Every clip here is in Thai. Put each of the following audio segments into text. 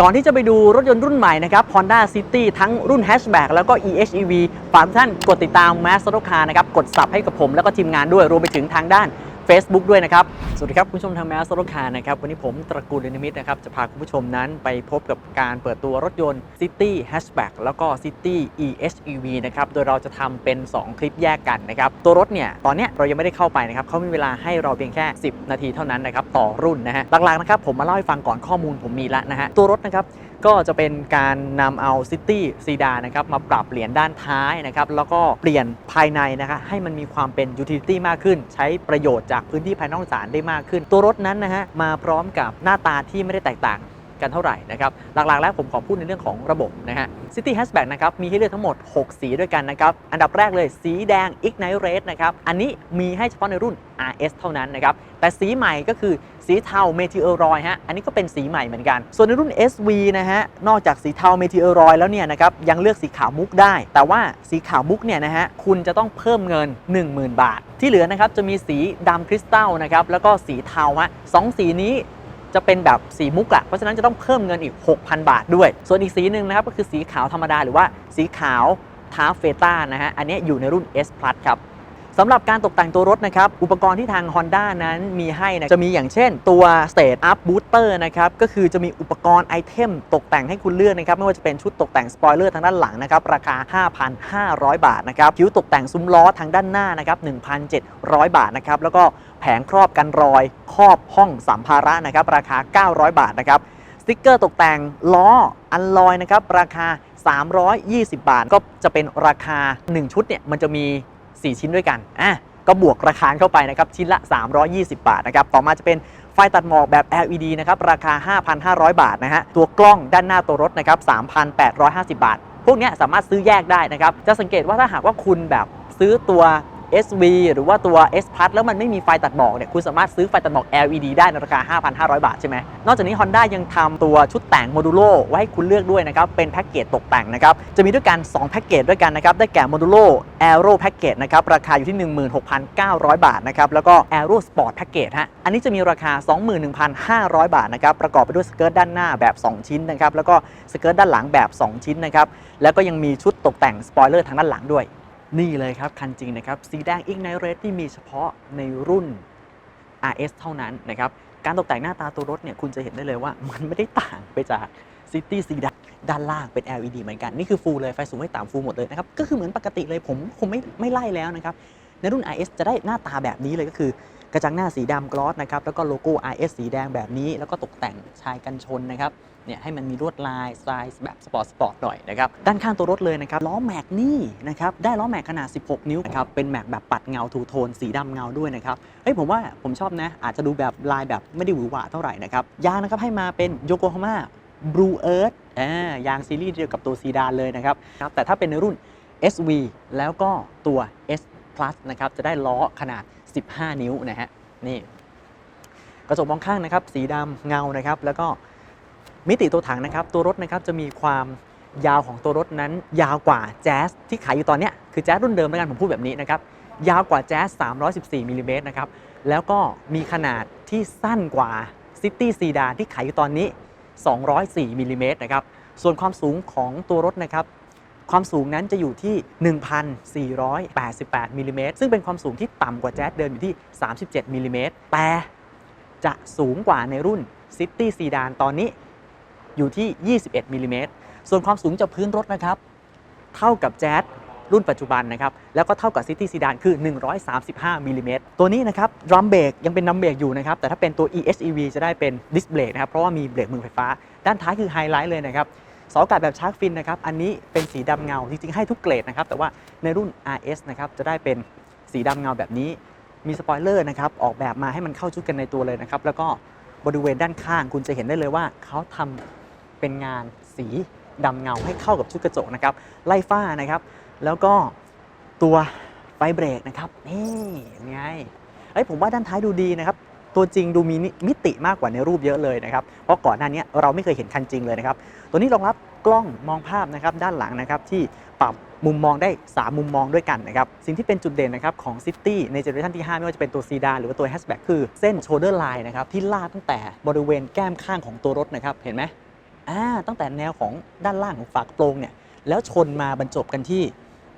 ก่อนที่จะไปดูรถยนต์รุ่นใหม่นะครับ Honda City ทั้งรุ่น Hatchback แล้วก็ EHEV ฝากท่านกดติดตาม m a s t e r Car นะครับ กดสับให้กับผมแล้วก็ทีมงานด้วย รวมไปถึงทางด้าน Facebook ด้วยนะครับ สวัสดีครับ คุณผู้ชมทาง m a s t e r Car นะครับ วันนี้ผมตระกูลเดนิมิตนะครับ จะพาคุณผู้ชมนั้นไปพบกับการเปิดตัวรถยนต์ City Hatchback แล้วก็ City EHEV นะครับ โดยเราจะทำเป็น 2 คลิปแยกกันนะครับ ตัวรถเนี่ย ตอนเนี้ยเรายังไม่ได้เข้าไปนะครับเขามีเวลาให้เราเพียงแค่ 10 นาทีเท่านั้นนะครับ ต่อรุ่นนะฮะหลักๆนะครับผมมาเล่าให้ฟังก่อนข้อมูลผมมีแล้วนะฮะตัวรถนะครับ ก็จะเป็นการนำเอาซิตี้ซีดานะครับมาปรับเปลี่ยนด้านท้ายนะครับแล้วก็เปลี่ยนภายในนะคะให้มันมีความเป็นยูทิลิตี้มากขึ้น ใช้ประโยชน์จากพื้นที่ภายนอกสารได้มากขึ้น ตัวรถนั้นนะฮะมาพร้อมกับหน้าตาที่ไม่ได้แตกต่าง กันเท่าไหร่นะครับ หลักๆ แล้วผมขอพูดในเรื่องของระบบนะฮะ City Hatchback นะครับ มีให้เลือกทั้งหมด 6 สีด้วยกันนะครับ อันดับแรกเลยสีแดง Ignite Red นะครับ อันนี้มีให้เฉพาะในรุ่น RS เท่านั้นนะครับ แต่สีใหม่ก็คือสีเทา Meteoroid ฮะ อันนี้ก็เป็นสีใหม่เหมือนกัน ส่วนในรุ่น SV นะฮะ นอกจากสีเทา Meteoroid แล้วเนี่ยนะครับ ยังเลือกสีขาวมุกได้ แต่ว่าสีขาวมุกเนี่ยนะฮะ คุณจะต้องเพิ่มเงิน 10,000 บาท ที่เหลือนะครับจะมีสีดำคริสตัลนะครับ แล้วก็สีเทาฮะสองสีนี้ จะเป็นแบบสีมุกอะเพราะฉะนั้นจะต้องเพิ่มเงินอีก 6,000 บาทด้วย ส่วนอีกสีหนึ่งนะครับก็คือสีขาวธรรมดาหรือว่าสีขาวทาเฟต้านะฮะอันนี้อยู่ในรุ่น S Plus ครับ สำหรับการตกแต่งตัวรถนะครับ อุปกรณ์ที่ทาง Honda นั้นมีให้นะจะมีอย่างเช่นตัว State Up Booster นะครับ ก็คือจะมีอุปกรณ์ไอเทมตกแต่งให้คุณเลือกนะครับ ไม่ว่าจะเป็นชุดตกแต่งสปอยเลอร์ทางด้านหลังนะครับ ราคา 5,500 บาทนะครับคิ้วตกแต่งซุ้มล้อทางด้านหน้านะครับ 1,700 บาทนะครับ แล้วก็แผงครอบกันรอยครอบห้องสัมภาระนะครับ ราคา 900 บาทนะครับสติกเกอร์ตกแต่งล้ออันลอยนะครับ ราคา 320 บาท ก็จะเป็นราคา 1 ชุดเนี่ยมันจะมี 4 ชิ้นด้วยกันอะก็บวกราคาเข้าไปนะครับชิ้นละ 320 บาทนะครับต่อมาจะเป็นไฟตัดหมอกแบบ LED นะครับราคา 5,500 บาทนะฮะตัวกล้องด้านหน้าตัวรถนะครับ3,850 บาท พวกนี้สามารถซื้อแยกได้นะครับจะสังเกตว่าถ้าหากว่าคุณแบบซื้อตัว SV หรือว่าตัว S Plus แล้วมันไม่มีไฟตัดหมอกเนี่ยคุณสามารถซื้อไฟตัดหมอก LED ได้ในราคา 5,500 บาทใช่ไหมนอกจากนี้ Honda ยังทำตัวชุดแต่งโมดูโลไว้ให้คุณเลือกด้วยนะครับ เป็นแพ็กเกจตกแต่งนะครับ จะมีด้วยกัน 2 แพ็กเกจด้วยกันนะครับ ได้แก่โมดูโล Aero แพ็กเกจนะครับ ราคาอยู่ที่ 16,900 บาทนะครับ แล้วก็ Aero Sport แพ็กเกจฮะ อันนี้จะมีราคา 21,500 บาทนะครับ ประกอบไปด้วยสเกิร์ตด้านหน้าแบบ 2 ชิ้นนะครับ แล้วก็สเกิร์ตด้านหลังแบบ 2 ชิ้นนะครับ แล้วก็ยังมีชุดตกแต่งสปอยเลอร์ทางด้านหลังด้วย นี่เลยครับ คันจริงนะครับ สีแดง Ignite Red ที่มีเฉพาะในรุ่น RS เท่านั้นนะครับ การตกแต่งหน้าตาตัวรถเนี่ยคุณจะเห็นได้เลยว่ามันไม่ได้ต่างไปจาก City สีดำด้านล่างเป็น LED เหมือนกัน นี่คือฟูลเลย ไฟสูงไม่ต่ำฟูลหมดเลยนะครับ ก็คือเหมือนปกติเลยผมคงไม่ไม่ไล่แล้วนะครับ ในรุ่น RS จะได้หน้าตาแบบนี้เลยก็คือกระจังหน้าสีดำกลอสนะครับแล้วก็โลโก้ RS สีแดงแบบนี้ แล้วก็ตกแต่งชายกันชนนะครับ เนี่ยให้มันมีลวดลายสไตล์แบบสปอร์ตสปอร์ตหน่อยนะครับด้านข้างตัวรถเลยนะครับล้อแม็กนี่นะครับได้ล้อแม็กขนาด 16 นิ้วนะครับเป็นแม็กแบบปัดเงาทูโทนสีดำเงาด้วยนะครับเฮ้ยผมว่าผมชอบนะอาจจะดูแบบลายแบบไม่ได้หวือหวาเท่าไหร่นะครับยางนะครับให้มาเป็นโยโกฮาม่าบลูเอิร์ธอ่ายางซีรีส์เดียวกับตัวซีดานเลยนะครับครับแต่ถ้าเป็นในรุ่น SV แล้วก็ตัว S Plus นะครับจะได้ล้อขนาด 15 นิ้วนะฮะนี่กระจกมองข้างนะครับสีดำเงานะครับแล้วก็ มิติตัวถังนะครับตัวรถนะครับจะมีความยาวของตัวรถนั้น ยาวกว่าแจ๊สที่ขายอยู่ตอนเนี้ยคือแจ๊สรุ่นเดิมแล้วกันผมพูดแบบนี้นะครับยาวกว่าแจ๊ส314มิลลิเมตรนะครับแล้วก็มีขนาดที่สั้นกว่าซิตี้ซีดานที่ขายอยู่ตอนนี้ 204มิลลิเมตรนะครับส่วนความสูงของตัวรถนะครับความสูงนั้นจะอยู่ที่ 1,488มิลลิเมตรซึ่งเป็นความสูงที่ต่ำกว่าแจ๊สเดิมอยู่ที่ 37มิลลิเมตรแต่จะสูงกว่าในรุ่น City Sedan ตอนนี้ อยู่ที่ 21มิลลิเมตรส่วนความสูงจากพื้นรถนะครับ เท่ากับแจ๊สรุ่นปัจจุบันนะครับ แล้วก็เท่ากับ City Sedan คือ 135มิลลิเมตรตัวนี้นะครับดรัมเบรกยังเป็นดรัมเบรกอยู่นะครับ แต่ถ้าเป็นตัว EHEV จะได้เป็นดิสเบรกนะครับ เพราะว่ามีเบรกมือไฟฟ้า ด้านท้ายคือไฮไลท์เลยนะครับสอากาศแบบชาร์กฟินนะครับ อันนี้เป็นสีดำเงา จริงๆ ให้ทุกเกรดนะครับ แต่ว่าในรุ่น RS นะครับ จะได้เป็นสีดำเงาแบบนี้ มีสปอยเลอร์นะครับ ออกแบบมาให้มันเข้าชุดกันในตัวเลยนะครับ แล้วก็บริเวณด้านข้างคุณจะเห็นได้เลยว่าเขาทำ เป็นงานสีดำเงาให้เข้ากับชุดกระจกนะครับ ไล่ฝ้านะครับ แล้วก็ตัวไฟเบรกนะครับ นี่ไงเอ้ยผมว่าด้านท้ายดูดีนะครับ ตัวจริงดูมีมิติมากกว่าในรูปเยอะเลยนะครับ เพราะก่อนหน้านี้เราไม่เคยเห็นคันจริงเลยนะครับ ตัวนี้รองรับกล้องมองภาพนะครับด้านหลังนะครับที่ปรับมุมมองได้ 3 มุมมองด้วยกันนะครับ สิ่งที่เป็นจุดเด่นนะครับของ City ในเจเนอเรชันที่ 5 ไม่ว่าจะเป็นตัวซีดานหรือว่าตัว Hatchback คือเส้น shoulder line นะครับที่ลาดตั้งแต่บริเวณแก้มข้างของตัวรถนะครับ เห็นไหม อ่าตั้งแต่แนวของด้านล่างของฝากระโปรงเนี่ยแล้วชนมาบรรจบกันที่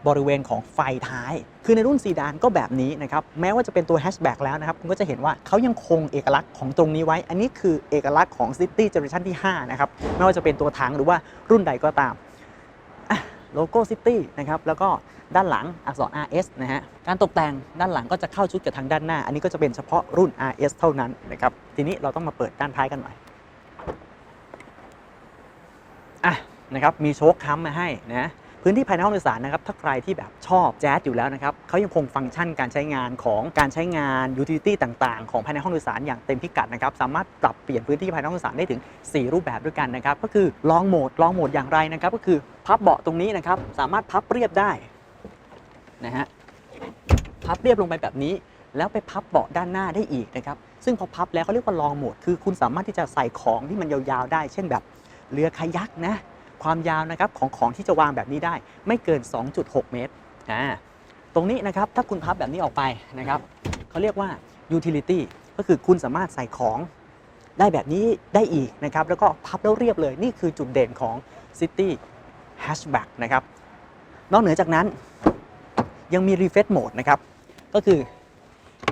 บริเวณของไฟท้าย คือในรุ่นซีดานก็แบบนี้นะครับ แม้ว่าจะเป็นตัวแฮชแบ็กแล้วนะครับ คุณก็จะเห็นว่าเขายังคงเอกลักษณ์ของตรงนี้ไว้ อันนี้คือเอกลักษณ์ของ City Generation ที่ 5 นะครับ ไม่ว่าจะเป็นตัวถังหรือว่ารุ่นใดก็ตามโลโก้ City นะครับ แล้วก็ด้านหลังอักษร RS นะฮะ การตกแต่งด้านหลังก็จะเข้าชุดกับทางด้านหน้า อันนี้ก็จะเป็นเฉพาะรุ่น RS เท่านั้นนะครับ ทีนี้เราต้องมาเปิดด้านท้ายกันหน่อย อะนะครับมีโชคค้ำมาให้นะพื้นที่ภายในห้องโดยสารนะครับถ้าใครที่แบบชอบแจ๊สอยู่แล้วนะครับเขายังคงฟังก์ชันการใช้งานของการใช้งานยูทิลิตี้ต่างๆ ของภายในห้องโดยสารอย่างเต็มพิกัดนะครับสามารถปรับเปลี่ยนพื้นที่ภายในห้องโดยสารได้ถึง 4 รูปแบบด้วยกันนะครับก็คือลองโหมดลองโหมดอย่างไรนะครับก็คือพับเบาะตรงนี้นะครับสามารถพับเรียบได้นะฮะพับเรียบลงไปแบบนี้ แล้วไปพับเบาะด้านหน้าได้อีกนะครับซึ่งพอพับแล้วเขาเรียกว่าลองโหมดคือคุณสามารถที่จะใส่ของที่มันยาวๆได้ เช่นแบบ เรือคายักนะความยาวนะครับของของที่จะวางแบบนี้ได้ ไม่เกิน 2.6 เมตรอ่าตรงนี้นะครับถ้าคุณพับแบบนี้ออกไปนะครับเขาเรียกว่า utility ก็คือคุณสามารถใส่ของได้แบบนี้ได้อีกนะครับ แล้วก็พับแล้วเรียบเลย นี่คือจุดเด่นของ City Hatchback นะครับ นอกเหนือจากนั้นยังมี refresh mode นะครับ ก็คือ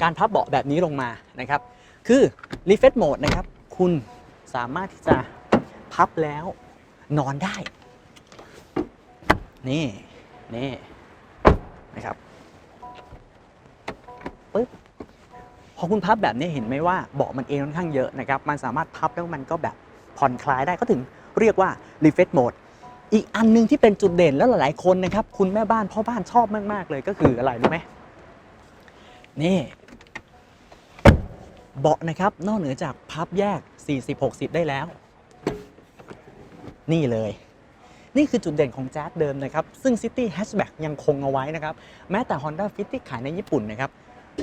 การพับเบาะแบบนี้ลงมานะครับ คือ refresh mode นะครับ คุณสามารถที่จะ พับแล้ว นอนได้ นี่นี่นะครับปึ๊บพอคุณพับแบบนี้เห็นไหมว่าเบาะมันเองค่อนข้างเยอะนะครับ มันสามารถพับแล้วมันก็แบบผ่อนคลายได้ก็ถึงเรียกว่า refresh mode อีกอันหนึงที่เป็นจุดเด่นแล้วหลายๆคนนะครับ คุณแม่บ้านพ่อบ้านชอบมาก ๆ เลยก็คืออะไรรู้ไหมนี่ เบาะนะครับ นอกเหนือจากพับแยก 40-60 ได้แล้ว นี่เลย นี่คือจุดเด่นของแจ๊สเดิมนะครับ ซึ่ง City Hatchback ยังคงเอาไว้นะครับ แม้แต่ Honda Fit ที่ขายในญี่ปุ่นนะครับ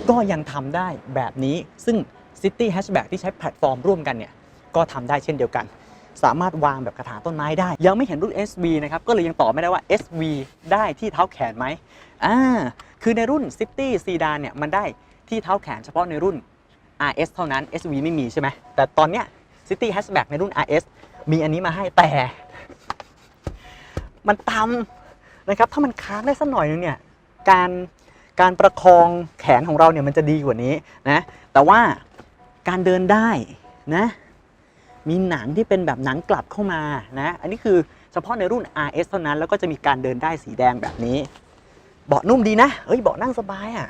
ก็ยังทำได้แบบนี้ ซึ่ง City Hatchback ที่ใช้แพลตฟอร์มร่วมกันเนี่ย ก็ทำได้เช่นเดียวกัน สามารถวางแบบกระถางต้นไม้ได้ ยังไม่เห็นรุ่น SV นะครับ ก็เลยยังตอบไม่ได้ว่า SV ได้ที่เท้าแขนไหมอ่า คือในรุ่น City Sedan เนี่ย มันได้ที่เท้าแขนเฉพาะในรุ่น RS เท่านั้น SV ไม่มีใช่ไหมแต่ตอนเนี้ย City Hatchback ในรุ่น RS มีอันนี้มาให้แต่ มันตำนะครับ ถ้ามันค้างได้สักหน่อยนึงเนี่ย การการประคองแขนของเราเนี่ยมันจะดีกว่านี้นะ แต่ว่าการเดินได้นะ มีหนังที่เป็นแบบหนังกลับเข้ามานะ อันนี้คือเฉพาะในรุ่น RS เท่านั้น แล้วก็จะมีการเดินได้สีแดงแบบนี้ เบาะนุ่มดีนะ เอ้ย เบาะนั่งสบายอะ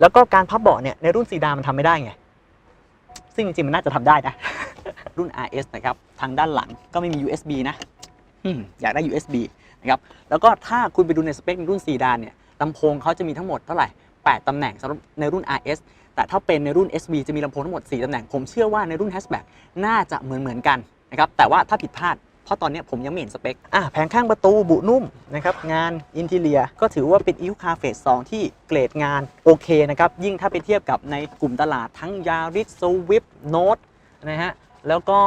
แล้วก็การพับเบาะเนี่ยในรุ่นซีดามันทำไม่ได้ไง ซึ่งจริงๆมันน่าจะทำได้นะ รุ่น RS นะครับ ทางด้านหลังก็ไม่มี USB นะอืมอยากได้ USB นะครับ แล้วก็ถ้าคุณไปดูในสเปคในรุ่นซีดานเนี่ยลำโพงเขาจะมีทั้งหมดเท่าไหร่ 8 ตำแหน่งสำหรับในรุ่น RS แต่ถ้าเป็นในรุ่น SV จะมีลำโพงทั้งหมด 4 ตำแหน่ง ผมเชื่อว่าในรุ่น Hatchback น่าจะเหมือนเหมือนๆกันนะครับ แต่ว่าถ้าผิดพลาด เพราะตอนเนี้ยผมยังไม่เห็นสเปค อะแผงข้างประตูบุนุ่มนะครับ งานอินทีเลียก็ถือว่าเป็นอี c คาเฟส2ที่เกรดงานโอเคนะครับ ยิ่งถ้าไปเทียบกับในกลุ่มตลาดทั้งยาริสโซวิปโนตนะฮะ แล้วก็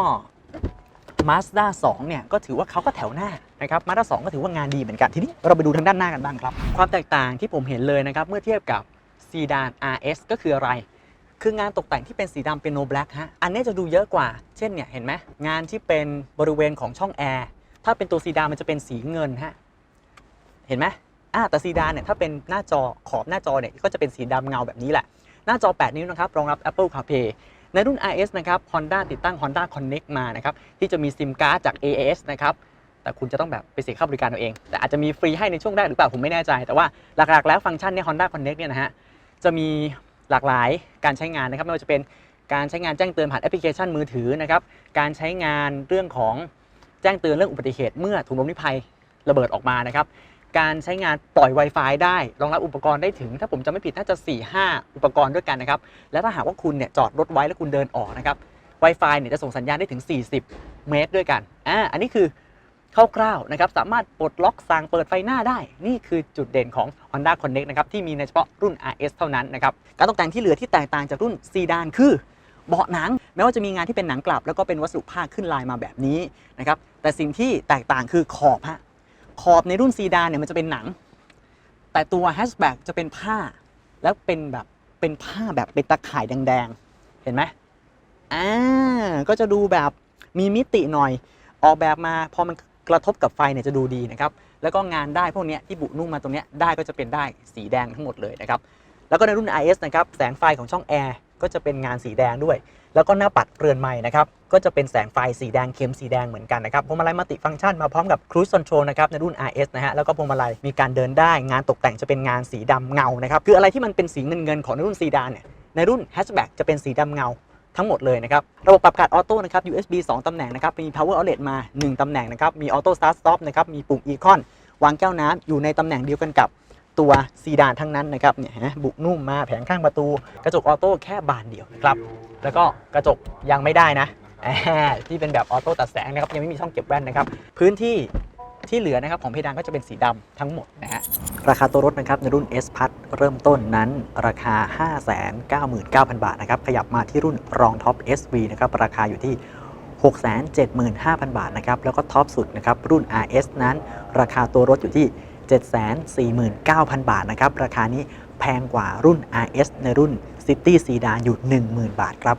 Mazda 2 เนี่ย ก็ถือว่าเขาก็แถวหน้านะครับ Mazda 2 ก็ถือว่างานดีเหมือนกัน ทีนี้เราไปดูทางด้านหน้ากันบ้างครับ ความแตกต่างที่ผมเห็นเลยนะครับ เมื่อเทียบกับซีดาน RS ก็คืออะไร คืองานตกแต่งที่เป็นสีดำเป็นโนแบล็กฮะ อันนี้จะดูเยอะกว่า เช่นเนี่ยเห็นไหมงานที่เป็นบริเวณของช่องแอร์ ถ้าเป็นตัวซีดานมันจะเป็นสีเงินฮะ เห็นไหมอ่าแต่ซีดานเนี่ยถ้าเป็นหน้าจอขอบหน้าจอเนี่ยก็จะเป็นสีดำเงาแบบนี้แหละ หน้าจอ 8 นิ้วนะครับรองรับ Apple CarPlay ในรุ่น RS นะครับ Honda ติดตั้ง Honda Connect มานะครับ ที่จะมีซิมการ์ดจาก AAS นะครับ แต่คุณจะต้องแบบไปเสียค่าบริการเอาเอง แต่อาจจะมีฟรีให้ในช่วงแรกหรือเปล่า ผมไม่แน่ใจ แต่ว่าหลักๆ แล้วฟังก์ชันเนี่ย Honda Connect เนี่ยนะฮะ จะมีหลากหลายการใช้งานนะครับ ไม่ว่าจะเป็นการใช้งานแจ้งเตือนผ่านแอปพลิเคชันมือถือนะครับ การใช้งานเรื่องของแจ้งเตือนเรื่องอุบัติเหตุเมื่อถุงลมนิรภัยระเบิดออกมานะครับ การใช้งานปล่อย Wi-Fi ได้ รองรับอุปกรณ์ได้ถึง ถ้าผมจำไม่ผิดน่าจะ 4-5 อุปกรณ์ด้วยกันนะครับ และถ้าหากว่าคุณเนี่ยจอดรถไว้แล้วคุณเดินออกนะครับ Wi-Fi เนี่ยจะส่งสัญญาณได้ถึง 40 เมตรด้วยกันอ่าอันนี้คือคร่าวๆนะครับ สามารถปลดล็อกสั่งเปิดไฟหน้าได้ นี่คือจุดเด่นของ Honda Connect นะครับ ที่มีในเฉพาะรุ่น RS เท่านั้นนะครับ การตกแต่งที่เหลือที่แตกต่างจากรุ่นซีดานคือเบาะหนัง แม้ว่าจะมีงานที่เป็นหนังกลับ แล้วก็เป็นวัสดุผ้าขึ้นลายมาแบบนี้นะครับ แต่สิ่งที่แตกต่างคือขอบฮะ ขอบในรุ่นซีดานเนี่ยมันจะเป็นหนัง แต่ตัวแฮชแบ็กจะเป็นผ้า แล้วเป็นแบบเป็นผ้าแบบเป็นตะข่ายแดงๆ เห็นไหมอ่าก็จะดูแบบมีมิติหน่อย ออกแบบมาพอมันกระทบกับไฟเนี่ยจะดูดีนะครับ แล้วก็งานได้พวกเนี้ยที่บุนุ่มมาตรงเนี้ยได้ก็จะเป็นได้สีแดงทั้งหมดเลยนะครับ แล้วก็ในรุ่น IS นะครับ แสงไฟของช่องแอร์ก็จะเป็นงานสีแดงด้วย แล้วก็หน้าปัดเรือนไม้นะครับก็จะเป็นแสงไฟสีแดงเข้มสีแดงเหมือนกันนะครับพวงมาลัยมัลติฟังก์ชันมาพร้อมกับ Cruise Control นะครับในรุ่น RS นะฮะแล้วก็พวงมาลัยมีการเดินได้งานตกแต่งจะเป็นงานสีดำเงานะครับคืออะไรที่มันเป็นสีเงินเงินของในรุ่นซีดานเนี่ยในรุ่น Hatchback จะเป็นสีดำเงาทั้งหมดเลยนะครับ ระบบปรับอากาศออโต้นะครับ USB 2 ตำแหน่งนะครับ มี Power Outlet มา 1 ตำแหน่งนะครับ มี Auto Start Stop นะครับ มีปุ่ม Econ วางแก้วน้ำอยู่ในตำแหน่งเดียวกันกับ ตัวซีดานทั้งนั้นนะครับเนี่ยบุนุ่มมาแผงข้างประตู กระจกออโต้แค่บานเดียวครับ แล้วก็กระจกยังไม่ได้นะที่เป็นแบบออโต้ตัดแสงนะครับยังไม่มีช่องเก็บแว่นนะครับ พื้นที่ที่เหลือนะครับของเพดานก็จะเป็นสีดำทั้งหมดนะฮะราคาตัวรถนะครับในรุ่น S พัทเริ่มต้นนั้นราคา 599,000 บาทนะครับขยับมาที่รุ่นรองท็อป SV นะครับราคาอยู่ที่ 675,000 บาทนะครับแล้วก็ท็อปสุดนะครับรุ่น RS นั้น ราคาตัวรถอยู่ที่ 749,000 บาทนะครับ ราคานี้แพงกว่ารุ่น RS ในรุ่น City Sedan อยู่ 10,000 บาทครับ